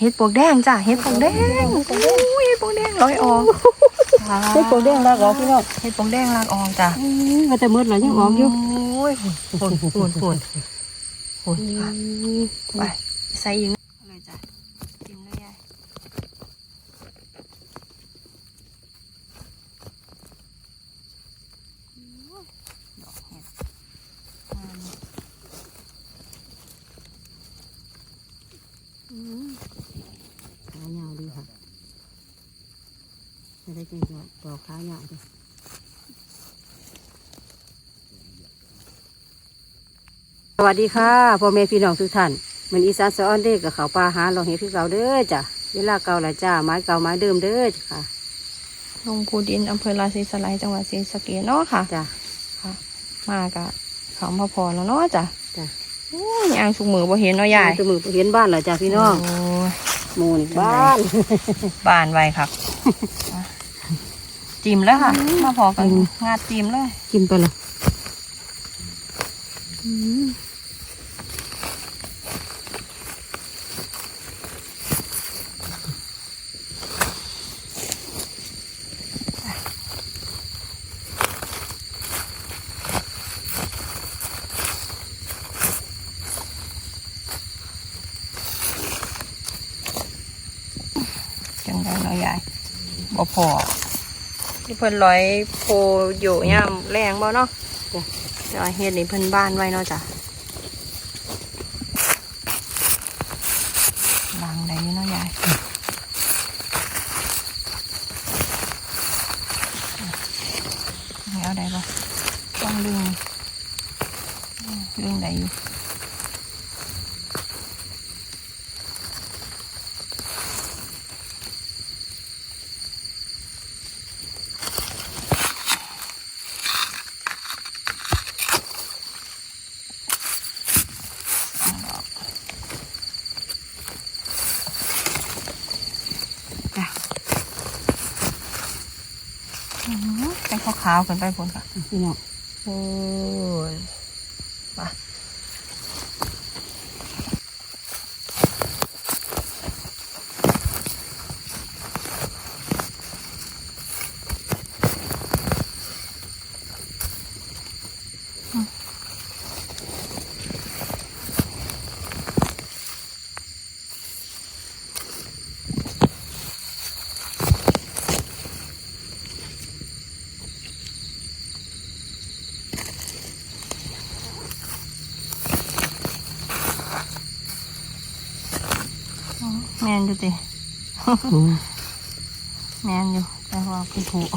เห็ดปวกแดงจ้ะเห็ดปวกแดงอุ้ยเห็ดปวกแดงลอยออกเฮ็ดโปแดงลากออกพี่น้องเห็ดปวกแดงลากออกจ้ะมาแต่มืดแล้วยังออกอยู่โอ้ยฝุ่นฝุ่นฝุ่นฝุ่นไปใส่ยิงเลยจ้ะจิ้มเลยยายดอกเห็ดงาม ขายาวดีค่ะจะ ได้กินตัวตัวขายาวดีสวัสดีค่ะพ่อแม่พี่น้องทุกท่านเหมือนอีสานสะออนเด้กับเขาวปลาหาเราเห็นคือเก่าเด้อจ้ะเวลาเก่าละจ้าไม้เก่าไม้เดิมเด้อจ้ะค่ะลงภูดินอำเภอราศีสไลยจังหวัดศรีสะเกษเนาะค่ะจ้ะค่ะ มากะเขามาพอแล้วเนาะจ้ะจ้ะโอ้ยยางสุกมือบ่เห็นเนาะยายตัวมือเห็นบ้านเหรอจ้ะพี่น้องโยหมูนี่บ้าน บ้านไว้ครับอะ จิ้มแล้วค่ะ มาพอกันงาดจิ้มเลยกินไปเลยจังได้เนาะยายบ่พอ ที่เพิ่นร้อยโพอยู่ย่ามแรงบ่เนาะจะเดี๋ยวเฮ็ดนี่เพิ่นบ้านไว้เนาะจ้ะล้างได้อยู่เนาะยายนี่เอาได้บ่ต้องดึงดึงได้อยู่ จ้ะอื้อหือไป ขาวๆกันไปพุ่นค่ะพี่น้องโอ้ย นอยู่ติแมนอยู่ แต่ว่าคือถูก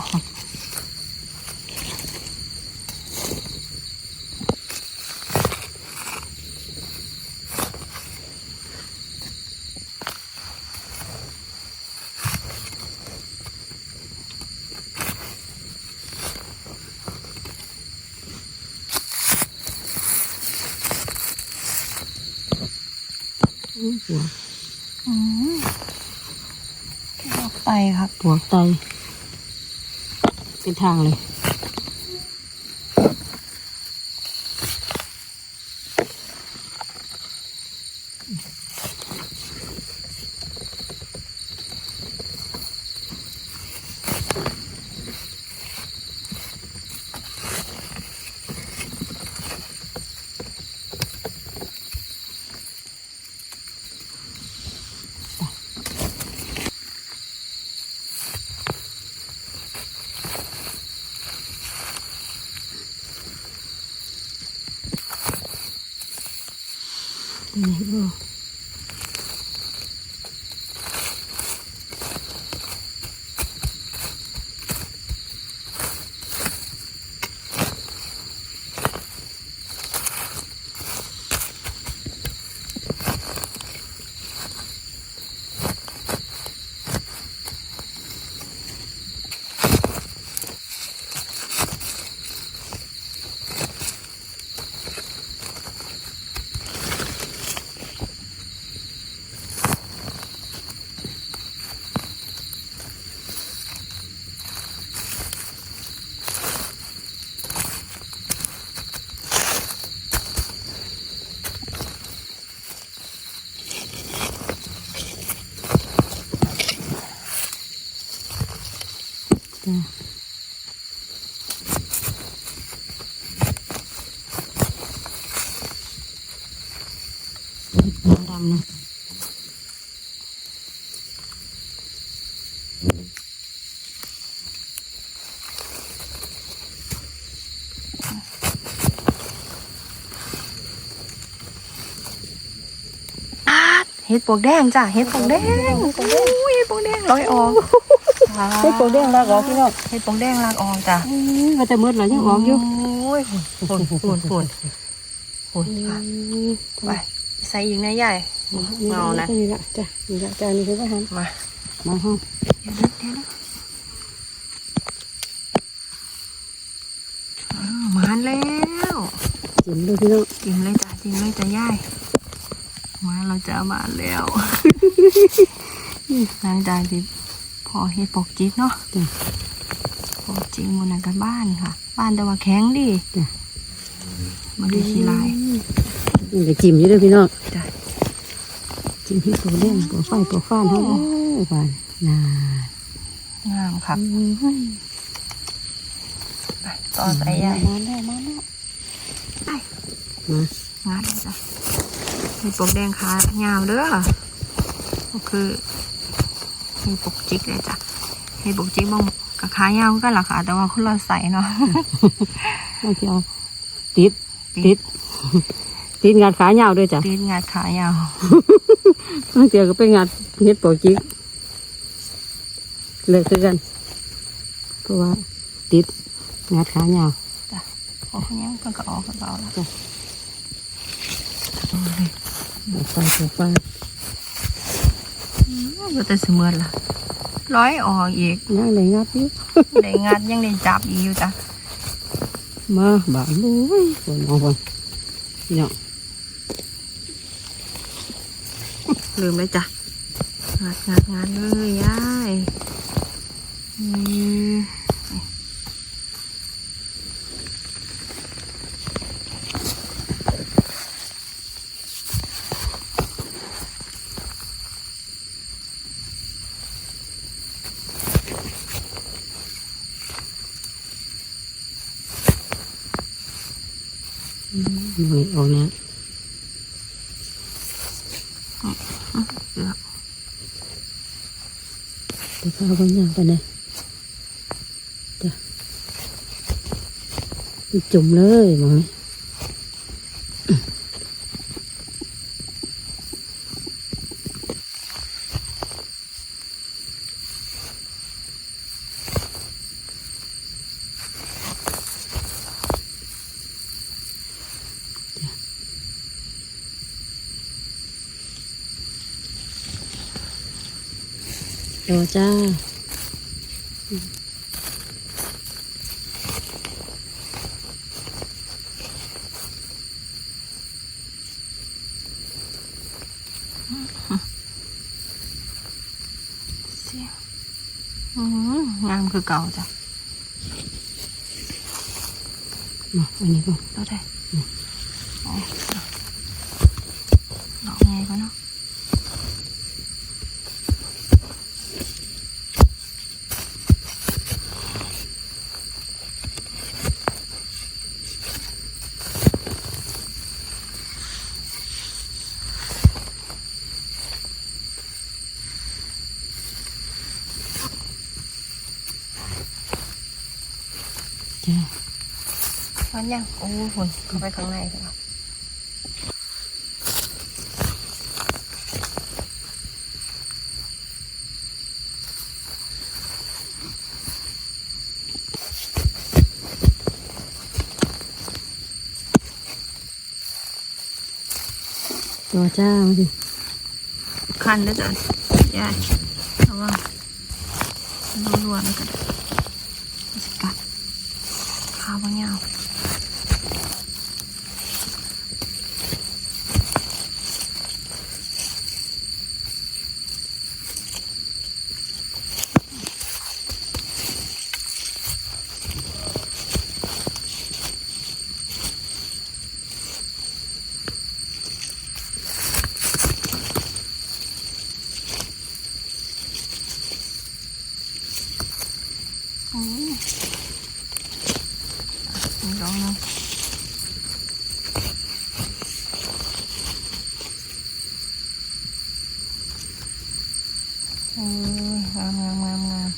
อื มออกไปครับตัวไตเป็นทางเลย นี่ อาดเห็ดปวกแดงจ้ะเห็ดปวกแดงอุ้ยเห็ดปวกแดงลอยออกเฮ็ดโปรเด้งลากออกพี่น้องเห็ดปวกแดงลากออกจ้ะมันจะมืดแล้วยังออกอยู่โอ้ยฝุ่นฝุ่นฝุ่นฝุ่นค่ะไปใส่ยิงนะใหญ่เมานะนี่ละจ้ะนี่ละจ้ะนี่คือว่าหันมามาห้องเดี๋ยวนะเดี๋ยวนะอ้าวมาแล้วจิ้มดูพี่น้องจิ้มเลยจ้ะจิ้มเลยจ้ะย่าย มาเราจะมาแล้วหลังจากที่พอเฮ็ดปกจิกเนาะจ้ะปกจิกมันนั่นกันบ้านค่ะ บ้านแต่ว่าแข็งดีจ้ะมาดูขี้ลายนี่จะจิ้มอยู่เด้วยพี่น้องจ้ะจิ้มที่โปรเด้งโปรไฟโปรฟ้านห้องบ้านน่างามค่ะเฮ้ยไปต่อใส่ใหญ่มาแล้วมาแล้วไปมางานเลยจ้ะ เฮ็ดปกแดงขายาวเด้อก็คือเฮ็ดปกจิกเลยจ้ะเฮ็ดปกจิกบางกับขายาวก็ล่ะค่ะ แต่ว่าคนละใส่เนาะบางทีเอาติดติดติดงานขายาวด้วยจ้ะตีนงานขายาวบางทีก็เป็นงานเฮ็ดโปรจิกเลิกคือกันเพราะว่าติดงานขายาวจ้ะพอเขาเนี้ยเพิ่นก็ออกกันเราแล้วจ้ะ โปรไฟโปรไฟก็แต่เสมือนล่ะร้อยออกอีกย่างไหนงัดอยู่ได้งานยังได้จับอีกอยู่จ้ะมาบางบุ้ยฝนเอาฝนเนาะลืมเลยจ้ะงานงานงานเลยยายนี่ห น่อยอกนะเกือบเดี๋ยวข้าบางอย่างไปเลยจ้ะจุ่มเลยมองนี่ รอจ้าเสียอืมงามคือเก่าจ้ะมาอันนี้ก่อนตัวได้ มันยังโอ้ยฝุ่นเข้าไปข้างในเลยเหรอรอจ้ามาสิคันแล้วจ้ะยายระวังรัวๆมันกันสกัดข้าวบางอย่าง ยงามงามงามงาม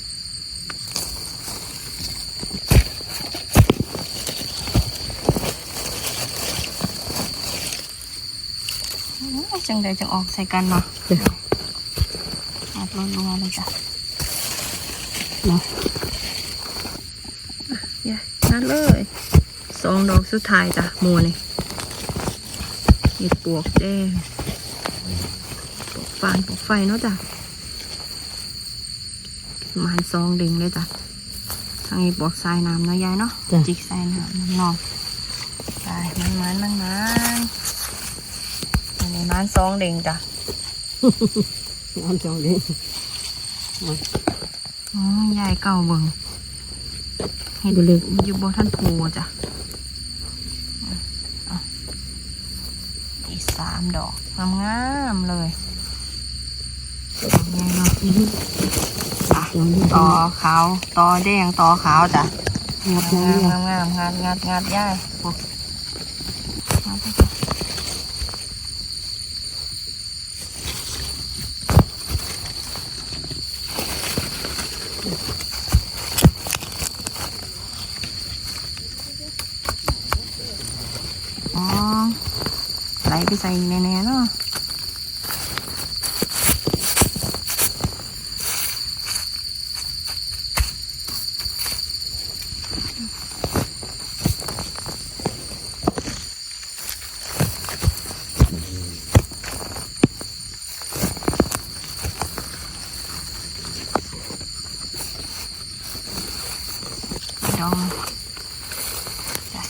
จังใดจังออกใส่กันเนาะอัดรัวๆเลยจ้ะเนาะอย่านัดเลยสองดอกสุดท้ายจ้ะหมูนี่เห็ดปวกแดงปวกฟานปวกไฟเนาะจ้ะ ประมาณสองดึงเลยจ้ะทางนี้ปวกทรายน้ำเนาะยายเนาะจ้ะ จิกทรายน้ำน้ำนองไปมันมันมันมันอันนี้มันสองดึงจ้ะอันสองเด้งอ๋อยายเก่าเบิ่งเห็ดบุเล็กอยู่บนท่านภูจ้ะอะเอาอีกสามดอกงามๆเลยดอกใหญ่เนาะจ้ะสองเด้ง ต่อขาวต่อแดงต่อขาวจ้ะงัดงาน้ำมเนี่ยงามงามงามงามงามย่ายโอ้มาไปจ้ะอ๋อไหลไปใส่แน่ๆเนาะ ดองจ้ะ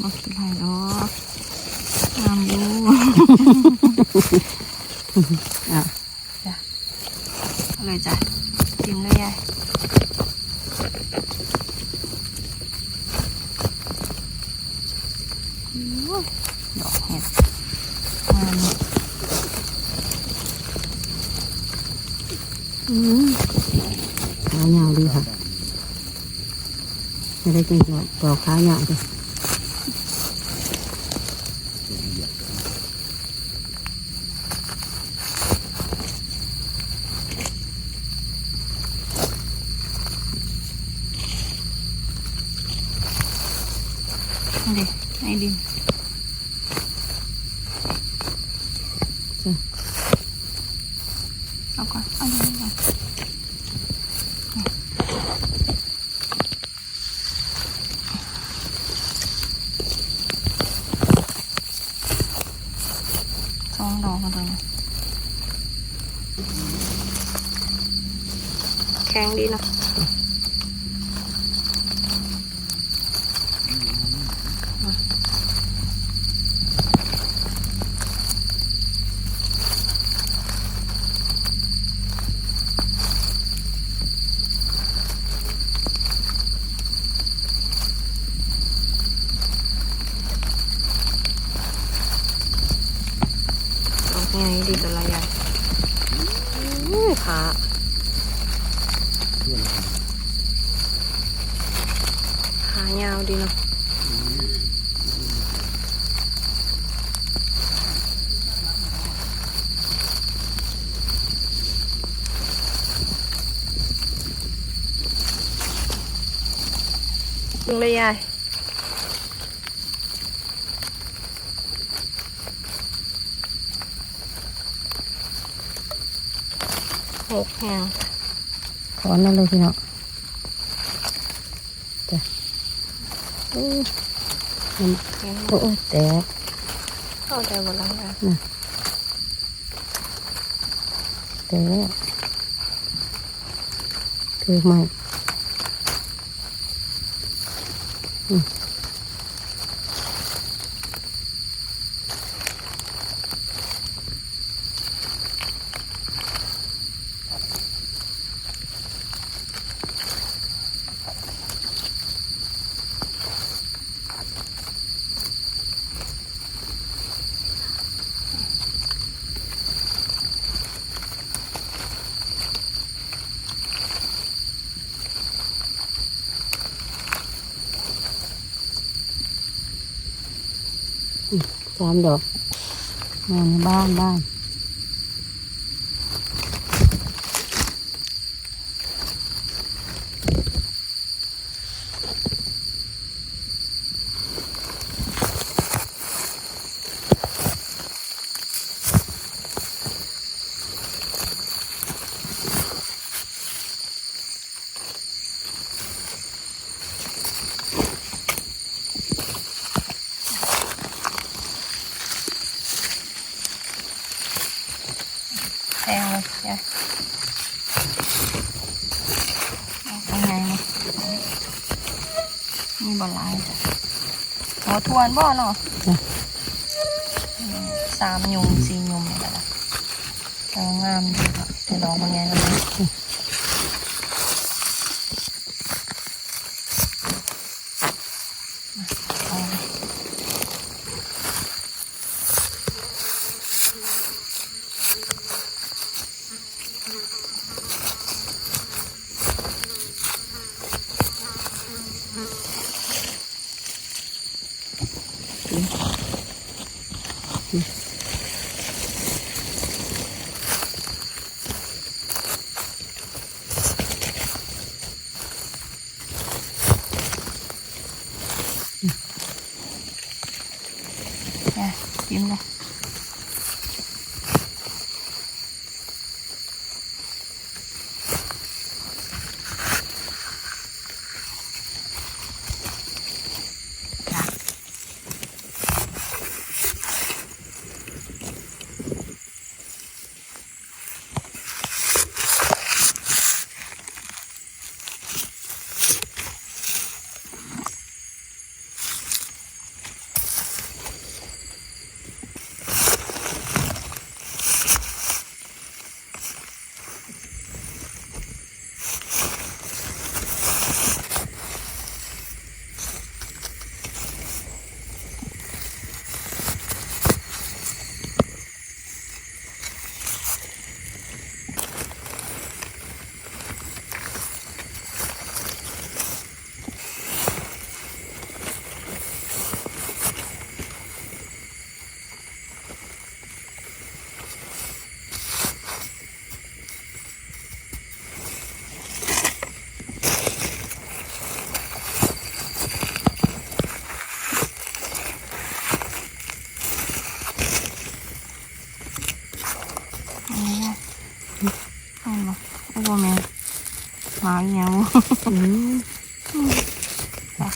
บ่เป็นไรหรอกงามอยู่ อะ จ้ะเอาเลยจ้ะ จิ้มเลยยายโอ้ยดอกเห็ดงามอืมขายาวดีค่ะจะได้กินกับดอกขายาวจ้ะ นี่ดิไอ้ดิน จ้ะ เอาก่อนเอาดินก่อนสองดอกมาตัวนี้แข็งดีเนาะดอก ไงดีแต่ละอย่ขาขายาวดีเนาะยิงเลยยาย หกแหงถอนแล้วเลยพี่น้องจ้ะโอ้ยมันแหงโอ้ยแตกเข้าใจหมดแล้วยายแตกคือไม่อืม ตามดอกนอนบ้านบ้าน เลยเนี่ยเอาไงเนี่ยนี่บอลลายจ้ะหัวทวนบ่เนาะจ้ะอืมสามยุมสี่ยุมนี่แหละนะแต่ว่างามดีค่ะแต่ดอกมันไงแล้วนะ เยังวะ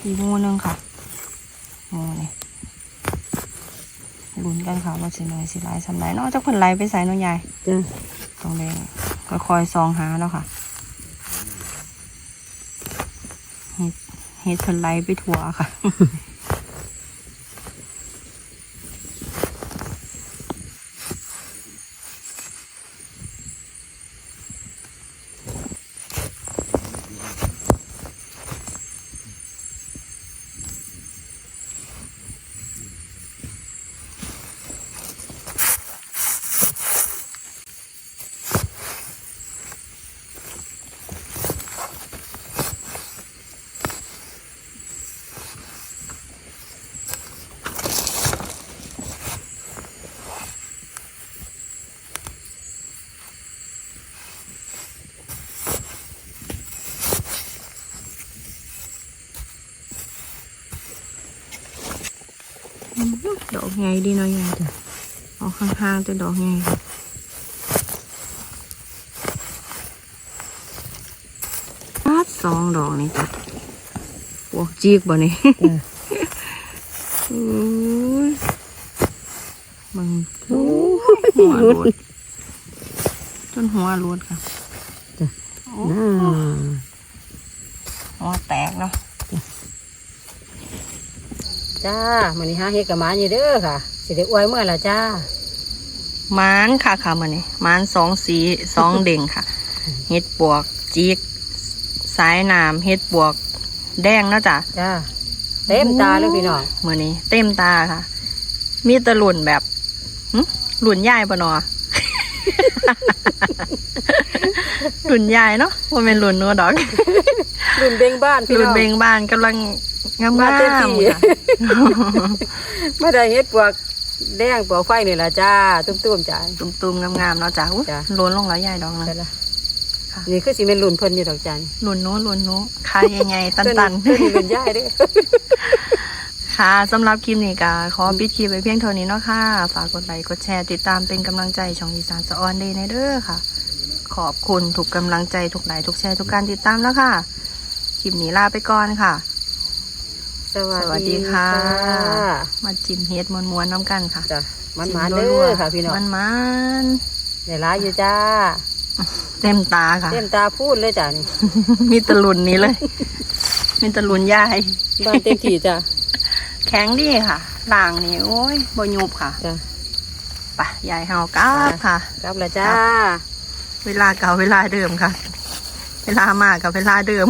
อืม อีกหมูหนึงค่ะหมูนี่ลุ้นกันค่ะว่าสิหน่อยสิหลายสำไรเนาะเจ้าคนไหลไปใส่เน้องยายจ้ะตรงแดงก็คอยซองหาแล้วค่ะเฮ็ดเฮ็ดเพิ่นไหลไปทั่วค่ะ ดอกใหญ่ดีเนาะยายจ้ะออกข้างๆแต่ดอกใหญ่ค่ะปัดสองดอกนี่จ้ะปวกจีกบ่นี่จ้ะอุ้ยมึงหัวรูดจนหัวรูดค่ะน่าหัวแตกเนาะ จ้ามันนี้หาเฮ็ดกับหมาอยู่เด้อค่ะ สิได้อวยเมื่อละจ้ามานค่ะค่ะมันนี่มานสองสีสองเด่งค่ะ เฮ็ดปวกจิกสายน้ำเฮ็ดปวก แดงเนาะจ้ะจ้าเต็มตาเลยพี่น้องมือนี้ เต็มตาค่ะ มีแตะหลุ่นแบบหึหลุ่นใหญ่ปะเนอหลุ่นใหญ่เนาะว่าเป็นหลุ่นนัวดอก รุ่นเบ่งบ้านพี่หลุ่นน้องเบงบานกำลังงามมาๆเต็มที่ค่ะไม่ได้เฮ็ดปวกแดงปวกไฟนี่ล่ะจ้าตุ้มๆจ้าตุ่มๆงามๆเนาะจ้ะอุ๊ยจ้ะหล้นลงแล้วใหญ่ดอกนะได้ละค่ะนี่คือสิเป็นรุ่นเพิ่นอยู่ดอกจ้าหลุ่นโน้หลุ่นโน้คายใหญ่ๆตันตัวนี้รุ่นย่ายเด้อๆค่ะสำหรับคลิปนี้ก็ขอปิดคลิปไว้เพียงเท่านี้เนาะค่ะ ฝากกดไลค์กดแชร์ติดตามเป็นกำลังใจช่องอีสานสะออนเดย์ในเด้อค่ะ ขอบคุณทุกกำลังใจทุกไลค์ทุกแชร์ทุกการติดตามแล้วค่ะ คลิปนี้ลาไปก่อนค่ะ สวัสวัสดีค่ะ มาจิ้มเฮ็ดมวนๆน้ำกันค่ะจ้ะมันจิ้มาเด้รัวอๆค่ะพี่น้องมันมันได้หลายอยู่จ้าๆเต็มตาค่ะ เต็มตาพูดเลยจ้านี่มีตะลุนนี้เลย มีตะลุนยายบ้านเต็มที่จ้าแข็งดีค่ะล่างนี่โอ้ยบยุบค่ะจ้าไปยายเฮากราบค่ะกลับละจ้า เวลาเก่าเวลาเดิมค่ะ เวลามากกับเวลาเดิม